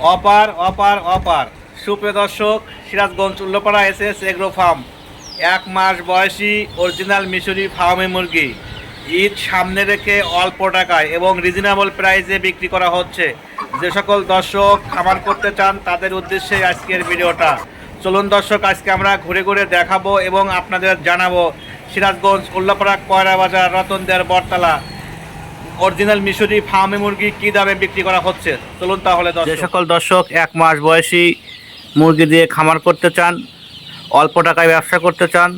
অপার অপার অপার। সুপ্রিয় দর্শক, Sirajganj Ullapara S S agro farm. এক মাস বয়সী অরিজিনাল মিশরি ফার্মে মুরগি। ঈদ সামনে রেখে অল্প টাকায় এবং রিজনেবল প্রাইসে বিক্রি করা হচ্ছে। যে সকল দর্শক খামার করতে চান, তাদের উদ্দেশ্যে আজকের ভিডিওটা। চলুন দর্শক, আজকে আমরা ঘুরে ঘুরে দেখাবো এবং আপনাদের জানাব সিরাজগঞ্জ উল্লাপাড়া কয়রা বাজার রতনদের বটতলা। অরিজিনাল মিশরি ফার্মে মুরগি কি দামে বিক্রি করা হচ্ছে? চলুন তাহলে যে সকল দর্শক এক মাস বয়সী মুরগি দিয়ে খামার করতে চান অল্প টাকায় ব্যবসা করতে চান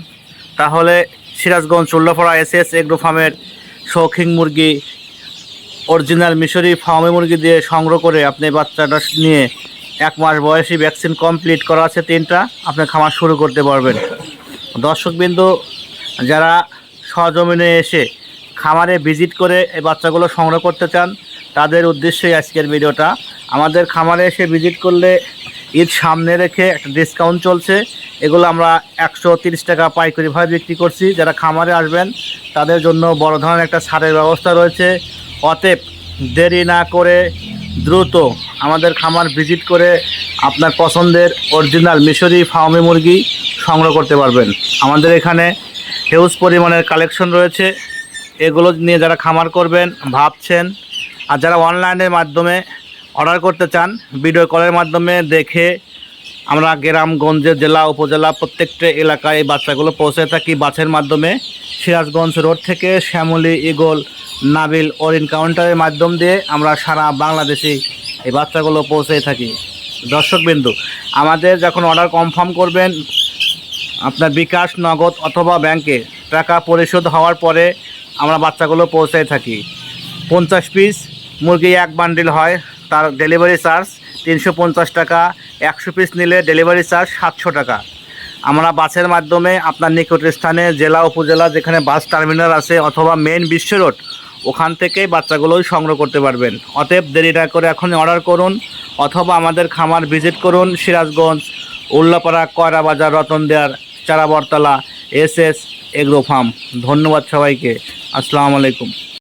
তাহলে Sirajganj Ullapara S S agro ফার্মের শৌখিন মুরগি অরিজিনাল মিশরি ফার্মে মুরগি দিয়ে সংগ্রহ করে আপনি বাচ্চাটা নিয়ে এক মাস বয়সী ভ্যাকসিন কমপ্লিট করা আছে তিনটা আপনি খামার শুরু করতে পারবেন। দর্শকবিন্দু যারা সজমিনে এসে খামারে ভিজিট করে এই বাচ্চাগুলো সংগ্রহ করতে চান, তাদের উদ্দেশ্যেই আজকের ভিডিওটা। আমাদের খামারে এসে ভিজিট করলে ঈদ সামনে রেখে একটা ডিসকাউন্ট চলছে। এগুলো আমরা একশো তিরিশ টাকা পাইকারিভাবে বিক্রি করছি। যারা খামারে আসবেন, তাদের জন্য বড় ধরনের একটা ছাড়ের ব্যবস্থা রয়েছে। অতএব দেরি না করে দ্রুত আমাদের খামার ভিজিট করে আপনার পছন্দের অরিজিনাল মিশরি ফার্মে মুরগি সংগ্রহ করতে পারবেন। আমাদের এখানে হিউজ পরিমাণের কালেকশন রয়েছে। এগুলো নিয়ে যারা খামার করবেন, ভাবছেন, আর যারা অনলাইনের মাধ্যমে অর্ডার করতে চান ভিডিও কলের মাধ্যমে দেখে আমরা গ্রামগঞ্জে জেলা, উপজেলা, প্রত্যেকটা এলাকায় বাচ্চাগুলো পৌঁছে থাকি। বাসের মাধ্যমে সিরাজগঞ্জ রোড থেকে শ্যামলী ইগল নাবিল, অরিন কাউন্টারের মাধ্যম দিয়ে আমরা সারা বাংলাদেশে এই বাচ্চাগুলো পৌঁছে থাকি। দর্শকবিন্দু, আমাদের যখন অর্ডার কনফার্ম করবেন, আপনার বিকাশ, নগদ অথবা ব্যাংকে টাকা পরিশোধ হওয়ার পরে আমরা বাচ্চাগুলো পৌঁছায় থাকি। পঞ্চাশ পিস মুরগি এক বান্ডিল হয়, তার ডেলিভারি চার্জ তিনশো পঞ্চাশ টাকা, একশো পিস নিলে ডেলিভারি চার্জ সাতশো টাকা। আমরা বাসের মাধ্যমে আপনার নিকটের স্থানে, জেলা, উপজেলা, যেখানে বাস টার্মিনাল আছে অথবা মেন বিশ্ব রোড ওখান থেকেই বাচ্চাগুলোই সংগ্রহ করতে পারবেন। অতএব দেরি না করে এখন অর্ডার করুন, অথবা আমাদের খামার ভিজিট করুন, সিরাজগঞ্জ, উল্লাপাড়া কয়রা বাজার রতন দেয়ার চারাবরতলা, এস এস, এগ্রো ফার্ম। ধন্যবাদ সবাইকে। আসসালামু আলাইকুম।